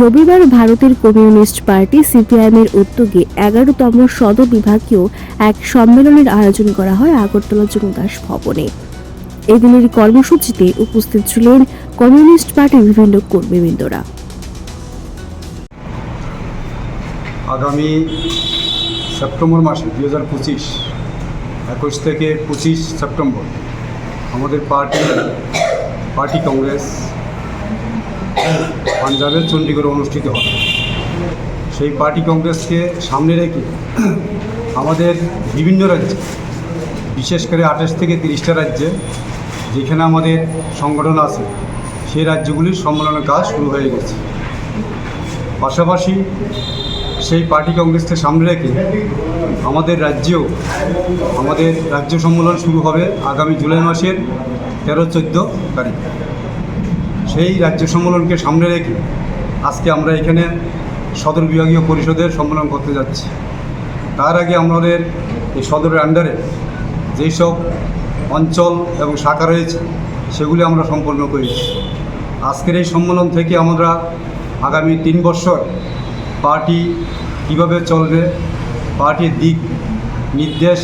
রবিবার ভারতের communist party সিপিআইএমের উদ্যোগে এগারোতম সদর বিভাগীয় এক সম্মেলনের আয়োজন করা হয় আগরতলা জমিদাস ভবনে। এদিনের কর্মসূচিতে উপস্থিত ছিলেন কমিউনিস্ট পার্টির বিভিন্ন কর্মীবৃন্দরা। আগামী সেপ্টেম্বর মাসে, দুই হাজার পঁচিশ, একুশ থেকে পঁচিশ সেপ্টেম্বর, আমাদের পার্টি পার্টি কংগ্রেস পাঞ্জাবের চণ্ডীগড়ে অনুষ্ঠিত হয় সেই পার্টি কংগ্রেসকে সামনে রেখে আমাদের বিভিন্ন রাজ্যে, বিশেষ করে আঠাশ থেকে তিরিশটা রাজ্যে যেখানে আমাদের সংগঠন আছে, সেই রাজ্যগুলির সম্মেলনের কাজ শুরু হয়ে গেছে। পাশাপাশি সেই পার্টি কংগ্রেসকে সামনে রেখে আমাদের রাজ্যেও আমাদের রাজ্য সম্মেলন শুরু হবে আগামী জুলাই মাসের তেরো চোদ্দ তারিখ। সেই রাজ্য সম্মেলনকে সামনে রেখে আজকে আমরা এখানে সদর বিভাগীয় পরিষদের সম্মেলন করতে যাচ্ছি। তার আগে আমাদের এই সদরের আন্ডারে যেই সব অঞ্চল এবং শাখা রয়েছে, সেগুলি আমরা সম্পন্ন করেছি। আজকের এই সম্মেলন থেকে আমরা আগামী তিন বছর পার্টি কীভাবে চলবে, পার্টির দিক নির্দেশ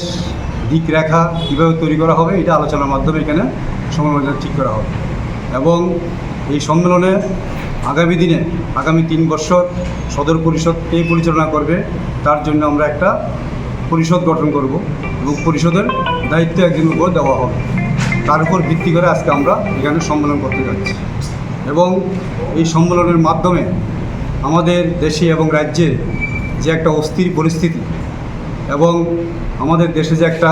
দিক রেখা কীভাবে তৈরি করা হবে, এটা আলোচনার মাধ্যমে এখানে সম্মেলনটা ঠিক করা হবে। এবং এই সম্মেলনে আগামী দিনে, আগামী তিন বছর সদর পরিষদ কে পরিচালনা করবে, তার জন্য আমরা একটা পরিষদ গঠন করব এবং পরিষদের দায়িত্ব একজনের উপর দেওয়া হবে। তার উপর ভিত্তি করে আজকে আমরা এখানে সম্মেলন করতে যাচ্ছি। এবং এই সম্মেলনের মাধ্যমে আমাদের দেশে এবং রাজ্যে যে একটা অস্থির পরিস্থিতি এবং আমাদের দেশে যে একটা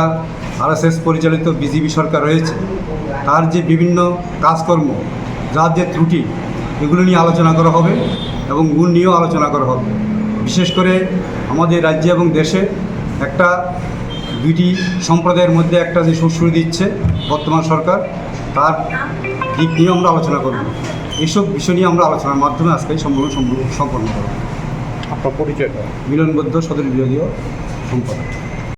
আরএসএস পরিচালিত বিজেপি সরকার রয়েছে, তার যে বিভিন্ন কাজকর্ম যার যে ত্রুটি এগুলো নিয়ে আলোচনা করা হবে এবং গুণ নিয়েও আলোচনা করা হবে। বিশেষ করে আমাদের রাজ্যে এবং দেশে একটা দুইটি সম্প্রদায়ের মধ্যে একটা যে সুশ্রী দিচ্ছে বর্তমান সরকার তার দিক নিয়েও আমরা আলোচনা করব। এইসব বিষয় নিয়ে আমরা আলোচনার মাধ্যমে আজকে সম্মেলন সম্পূর্ণ সম্পন্ন করব। আপনার পরিচয়টা? মিলনবদ্ধ সদর বিভাগীয় সম্পাদক।